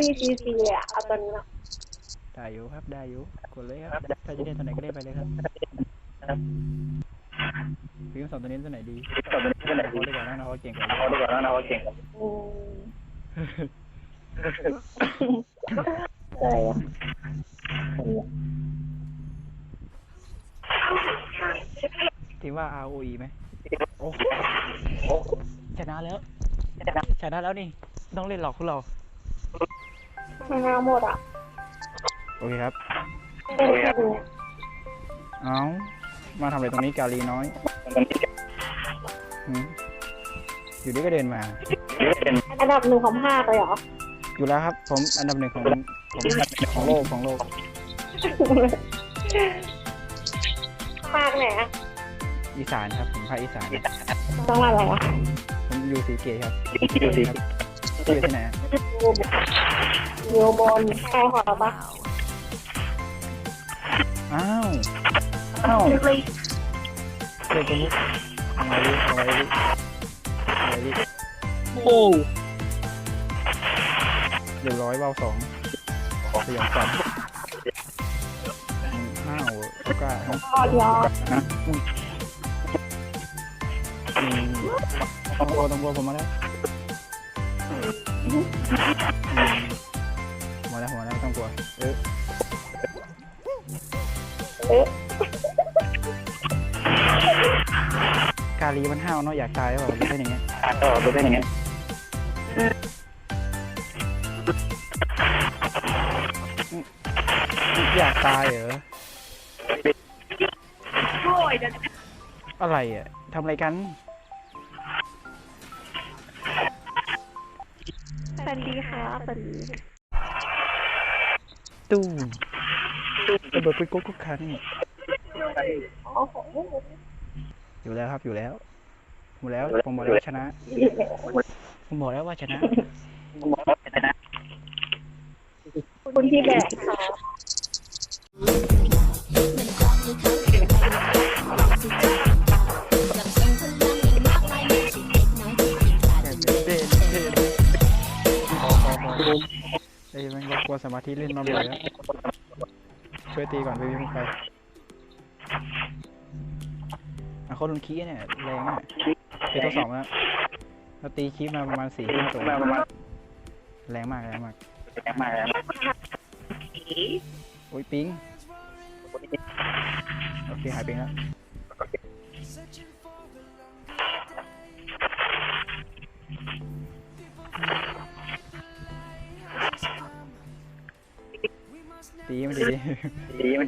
มีซีซีเลยอะเอาตัวนี้มาได้อยู่ครับได้อยู่กดเลยครับถ้าจะเล่นตัวไหนก็เล่นไปเลยครับฟิล์มสองตัวนี้ตัวไหนดีสองตัวนี้จะไหนดีดีกว่านะเขาเก่งกว่าเขาดีกว่านะเราเก่งอืมอะไรอะทีมว่า ROE ไหมโอ้ชนะแล้ว ชนะแล้วนี่ ต้องเล่นหลอกพวกเรา ไม่น่าหมดอะโอเคครับ เป็นแค่นี้เอามาทำอะไรตรงนี้กาลีน้อยหืมอยู่ดีก็เดินมา อันดับหนึ่งของภาคเลยเหรออยู่แล้วครับ ผมอันดับหนึ่งของของของโลกของโลกภาคไหนอะอีสานครับ ผมภาคอีสานจังหวัดอะไรอะผมอยู่สีเกตครับอยู่สิครับอยู่ที่ไหนอะ โยบนใครขอปะอ้าวอ้าวเด็กคนนี้เอาไว้ดิเอาไว้ดิเอาไว้ดิโอ้เรียบร้อยเบาสองสยองขวัญอืมห้าวก็กล้าฮะพอดยอฮะอืมอืมต้องกลัวต้องกลัวผมมาแล้ว ต้องกลัวเออเอ๊ะกาลีมันห้าวเนาะอยากตายหรือเปล่าหรือเป็นอย่างเงี้ยก็ตัวเป็นอย่างนี้อยากตายเหรออะไรอะทำอะไรกันสวัสดีค่ะสวัสดี ตู้ระเบิดไปโก๊กกุ๊กคันอยู่แล้วครับอยู่แล้วหมแล้วผมบอกแล้วว่าชนะผมบอกแล้วว่าชนะคุณที่แบกค่ะ อ้ยมัวสมาธิเล่นมาบ่อยแล้วช่วยตีก่อนไปวิ่งไปอะเขาโดนคีเนี่ยแรงอะเป็นทดสอบแล้วเราตีคีมาประมาณสี่ห้าตัวมาประมาณแรงมากแรงมากมาแล้วโอ้ยปิงโอเคหายปิงแล้ว ตีมันดีดิดีมัน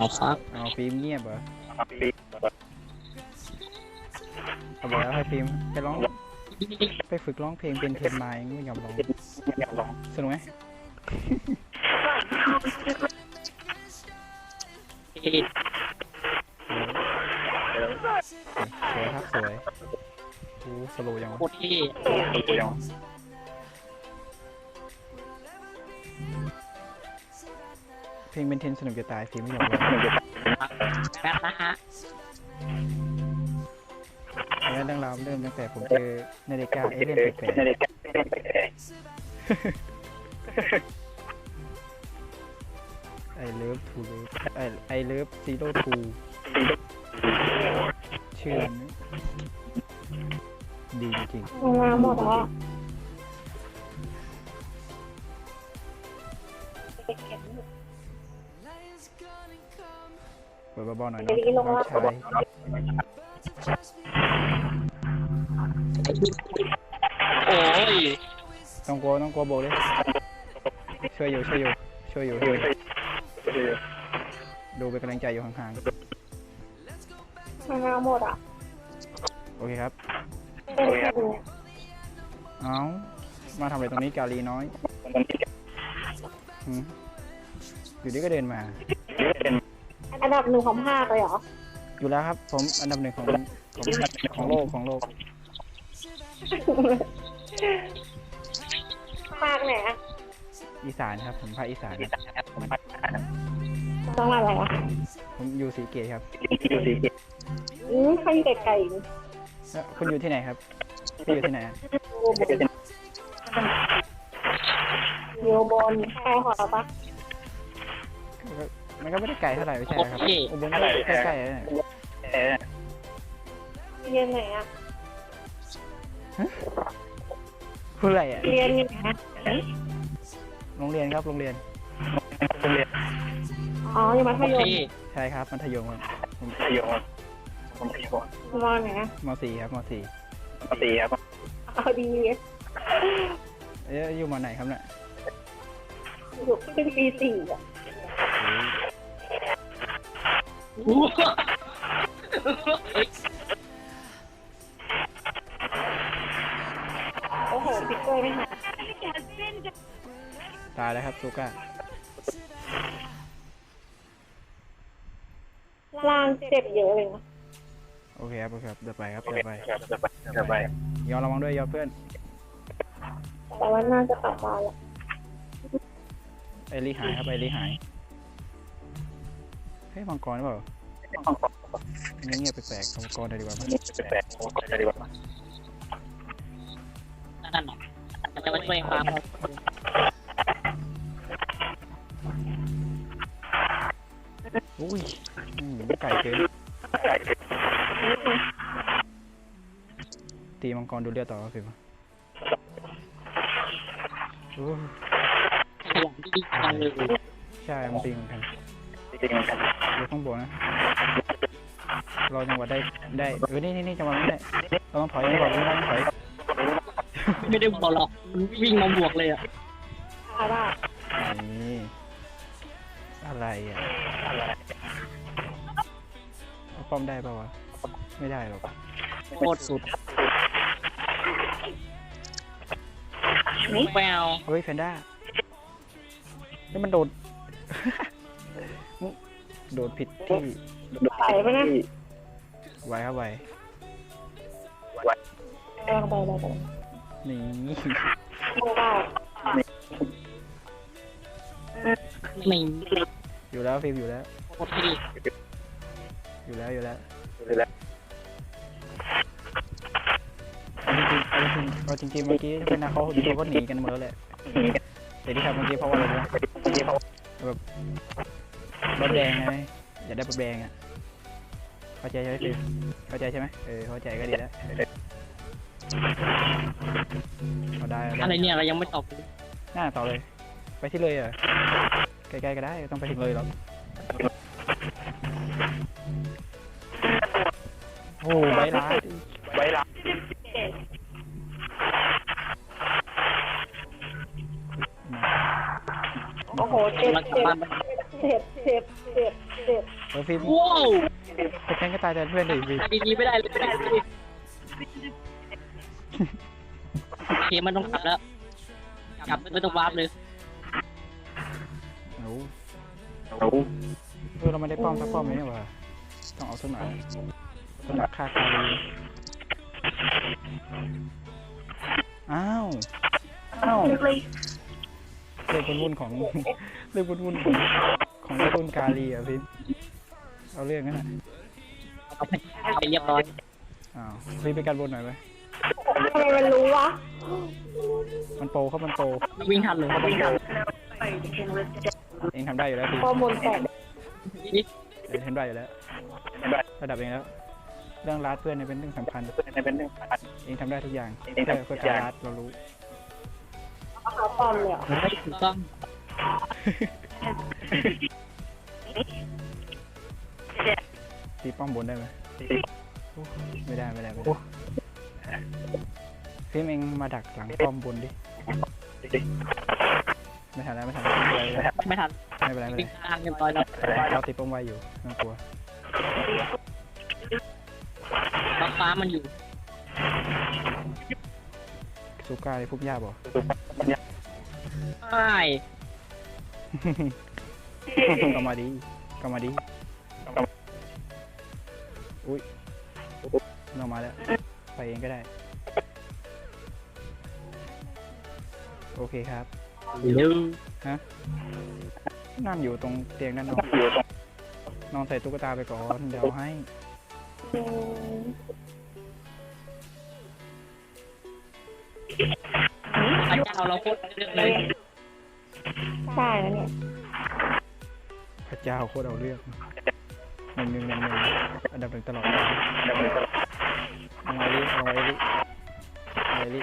นะครับเอาฟิล์มเงียบเหรอเอาบอกแล้วให้ฟิล์มไปร้อง ไปฝึกร้องเพลงเป็นเทนไมล์ไม่ยอมร้องอยากลองสนุกไหมสวยครับสวยโอ้สโลว์ยังวะโคตรเท่ตัวยัง ลงเป็นเทนสนุกจะตายฟิล์มไม่ยอมร้องแป๊บนะฮะแล้วเรื่องราวเริ่มตั้งแต่ผมเจอนาฬิกาเอเลี่ยนแปลกนาฬิกาๆไอเลิฟทูเลิฟไอไอเลิฟซีโร่ทูชื่อมันดีจริงมาหมดแล้ว เปิดเบาๆหน่อยเนาะน้องชายโอ้ยต้องกลัวต้องกลัวโบกเลยช่วยอยู่ช่วยอยู่ช่วยอยู่ช่วยอยู่ดูเป็นกำลังใจอยู่ห่างมาหมดอะๆโอเคครับเป็นแค่นี้เอามาทำอะไรตรงนี้กาลีน้อยหืมอยู่ดีก็เดินมา อันดับหนึ่งของภาคเลยเหรอ อยู่แล้วครับ ผมอันดับหนึ่งของของของโลกของโลกภาคไหนอะอีสานครับ ผมภาคอีสานจังหวัดอะไรอะผมอยู่สีเกตครับอยู่สิอืมเขาอยู่ไกลๆอีกแล้วคุณอยู่ที่ไหนครับพี่อยู่ที่ไหนอะอยู่บนใช่ขวาปะ มันก็ไม่ได้ไกลเท่าไหร่ไม่ใช่เหรอครับอุบลก็ใกล้ๆเลยเออเรียนไหนอะพูดอะไรอะเรียนอยู่ไหนอะโรงเรียนครับโรงเรียน โรงเรียนอ๋ออยู่มัธโอยเคมใช่ครับมัธยมครับผมพยมผมพยมมอไหนอะมสี่ครับมสี่ปกติครับเอาดีเอ๊ะอยู่มไหนครับเนี่ยอยู่เป็นปีสี่อะ โอ้โหพิกเกอร์ไม่หาตายแล้วครับซูก้าล่างเจ็บเยอะเลยนะโอเคครับโอเคครับเดี๋ยวไปครับเดี๋ยวไปครับจะไปจะไปยอมระวังด้วยยอมเพื่อนแต่ว่าน่าจะกลับบ้านแล้วไอรีหายครับไอรีหาย เฮ้ยมังกรหรือเปล่าห้องสอบเงียบๆแปลกๆมังกรเลยดีกว่ามั้ยแปลกๆผมก็จะดีกว่านั่นน่ะมันจะมาช่วยมาอุ้ยอืมไก่เกินใช่ตีมังกรดูเลือดต่อครับพี่โอ้ขยันที่ดีจังเลยใช่มันตีเหมือนกัน จริงๆเหมือนกันดูข้างบนนะ เราจังหวะได้ได้เออนี่นี่นี่จังหวะนี้ได้เราต้องถอยจังหวะนี้ต้องถอยไม่ได้บวกหรอกมันวิ่งมาบวกเลยอะอาได้นี่อะไรอะเอาป้อมได้ป่าวะ ไม่ได้หรอก โคตรสุดแมวเฮ้ยแพนด้านี่มันโดด โดดผิดที่ไปปะนะไวครับไวไปไปไปไปนี่ไม่ได้ไม่อยู่แล้วฟิล์มอยู่แล้วโคตรที่อยู่แล้วอยู่แล้วแล้วเอาจริงๆเอาจริงๆเมื่อกี้เป็นนะเขาตัวก็หนีกันเมื่อแหละแต่ที่ทำเมื่อกี้เพราะว่าอะไรนะที่เขา รถแดงไงอยากได้รถแดงอะเข้าใจใช่ไหมฟิล์มเข้าใจใช่ไหมเออเข้าใจก็ดีแล้วเอาได้เอาอะไรได้เนี่ยเรายังไม่ตอบหน้าต่อเลย ไปที่เลยเหรอะใกล้ๆก็ได้ไม่ต้องไปถึงเลยหรอกโอ้ใบลาดไว้รับโอ้โหเจ็บมันกลับเจ็บบ้านเจ็บเจ็บเจ็บ เจ็บเออฟิล์มว้าวไปแข่งก็ตายแทนเพื่อนดิฟิล์มดีๆไม่ได้เลยไม่ได้เลยโอเคมันต้องกลับแล้วกลับไม่ต้องวาร์ปเลยโอ้โอ้เออเราไม่ได้ป้อมสักป้อมเลยนี่หว่าต้องเอาสักหน่อยสำหรับค่าคารีอ้าวอ้าวเรื่องวุ่นๆของเรื่องวุ่นๆของของรุ่นกาลีอะฟิล์ม เอาเรื่องนั้นน่ะเอาไปเอาไปเรียบร้อยอ้าวฟิล์มไปกันบนหน่อยไหมทำไมมันรู้วะมันโปรเขามันโปรวิ่งทันเลยวิ่งทันเองทำได้อยู่แล้วฟิล์มข้อมูลแตกนี่เองทำได้อยู่แล้วระดับเองแล้ว เรื่องรัดเพื่อนเนี่ยเป็นเรื่องสำคัญเป็นเรื่องเองทำได้ทุกอย่างเองเพื่อทำเพื่อทุกอกาย่ารงรัดเรารู้เขาปลอมเลยเหรอไม่ถูกต้อง ตีป้อมบนได้ไหมโอ้ไม่ได้ไม่ได้ไม่ได้ฟิล์มเองมาดักหลังป้อมบนดิ ไม่ทันแล้วไม่ทันแล้วไม่เป็นไรไม่ทันไม่เป็นไรไม่เป็นวิ่งไร ทางเรียบร้อยแล้วเราติดป้อมไว้อยู่ไม่ต้องกลัวฟ้าฟ้ามันอยู่ซูก้าเลยพุบยาบ่ใช่ก็มาดีก็มาดี อุ้ยน้องมาแล้ว ไปเองก็ได้ โอเคครับเร็วนั่งอยู่ตรงเตียงนั่นนอนอยู่ตรงนอนใส่ตุ๊กตาไปก่อน เดี๋ยวให้อืมพระเจ้าเราโคตรเรื่องเลยใช่แล้วเนี่ย พระเจ้าโคตรเอาเรื่อง หนึ่งหนึ่งหนึ่งหนึ่งอันดับหนึ่งตลอดกาลเอาไว้ลิเอาไว้ลิเอาไว้ลิ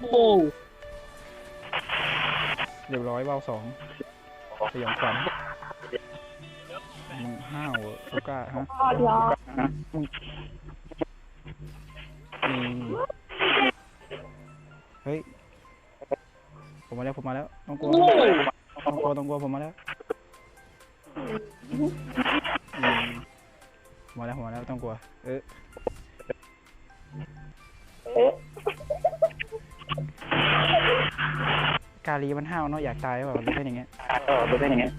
โอ้เรียบร้อยเบ้าสองสยองขวัญมึงห้าวเหรอลูก้าฮะพอดล้อนี่เฮ้ย ผมมาแล้ว ผมมาแล้ว ต้องกลัวต้องกลัวต้องกลัวผมมาแล้วอืม มาแล้วผมมาแล้วต้องกลัว เออเอ๊ะกาลีมันห้าวเนาะอยากตายหรือเปล่าหรือเป็นอย่างเงี้ยก็ตัวเป็นอย่างเงี้ย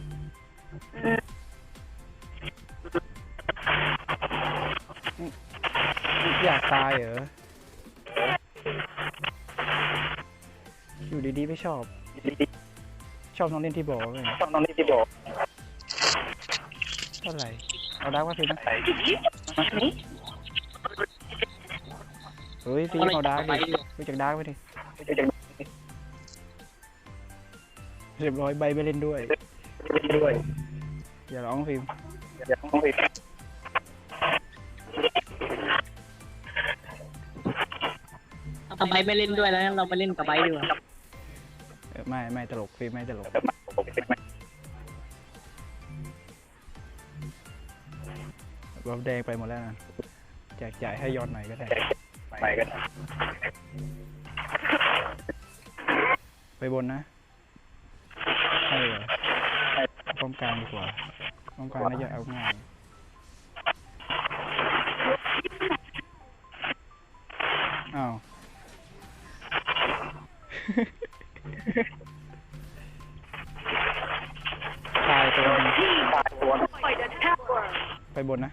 อยากตายเหรอ อยู่ดีๆไม่ชอบ ชอบน้องเล่นที่บอกเลยต้องน้องนี่ที่บอกเท่าไหร่ เอาดักว่าเพลงนะใส่เฮ้ยฟิล์มเอาดักไปดิรู้จักดักไว้ดิเรียบร้อยใบไม่เล่นด้วยด้วย อย่าร้องฟิล์มเดี๋ยวต้องไปทำไมไม่เล่นด้วยแล้ว เราไปเล่นกับไบดีกว่าเออไม่ไม่ตลกฟิล์มไม่ตลก รอบแดงไปหมดแล้วนะแจกจ่ายให้ยอดหน่อยก็ได้ ไปกันไปบนนะใช่เหรอป้อมกลางดีกว่าป้อมกลางน่าจะเอาง่ายอ้าวตายตัวหนึงตายตัวไปบนนะ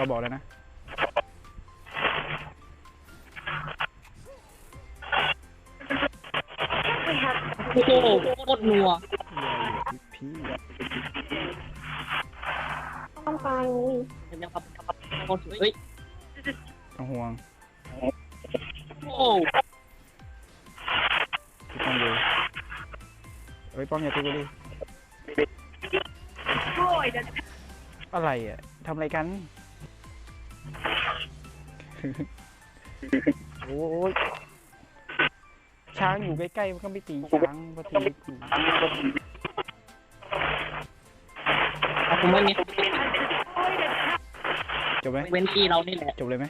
กก็บอกแล้วนะ โอ้โหโคตรนัวพี่ต้องไปมันยังกับกับโคตรเฮ้ยต้องห่วงโอ้พี่ต้องดูเฮ้ยป้อมอย่าตีกูดิอะไรอะทำอะไรกัน โอ้ยช้างอยู่ใกล้ๆมันก็ไม่ตีช้างก็ตีกูผมไม่มีจบไหมเว้นที่เรานี่แหละ จบเลยไหม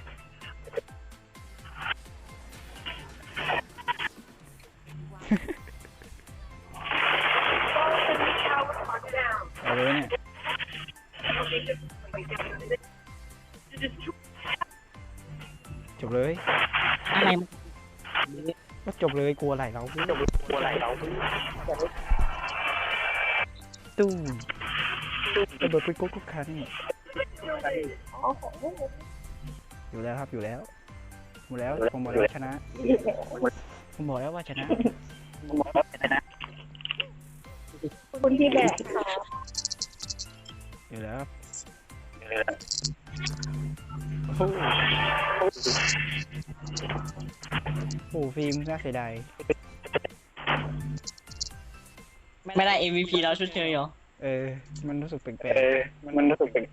ยกลัวอะไรเราตัวอะไรเราตู้ระเบิดปืนกุ๊กกุ๊กคันโอ้โหอยู่แล้วครับอยู่แล้วอยู่แล้วผมบอกแล้วว่าชนะผมบอกแล้วว่าชนะมองว่าเป็นนะคุณพี่แบกค่ะอยู่แล้ว ครับโอ้โหโอ้โหฟิล์มน่าเสียดายไม่ได้ MVP เราชดเชยเหรอ เออ มันรู้สึกแปลเอกอมันรู้สึกเป็น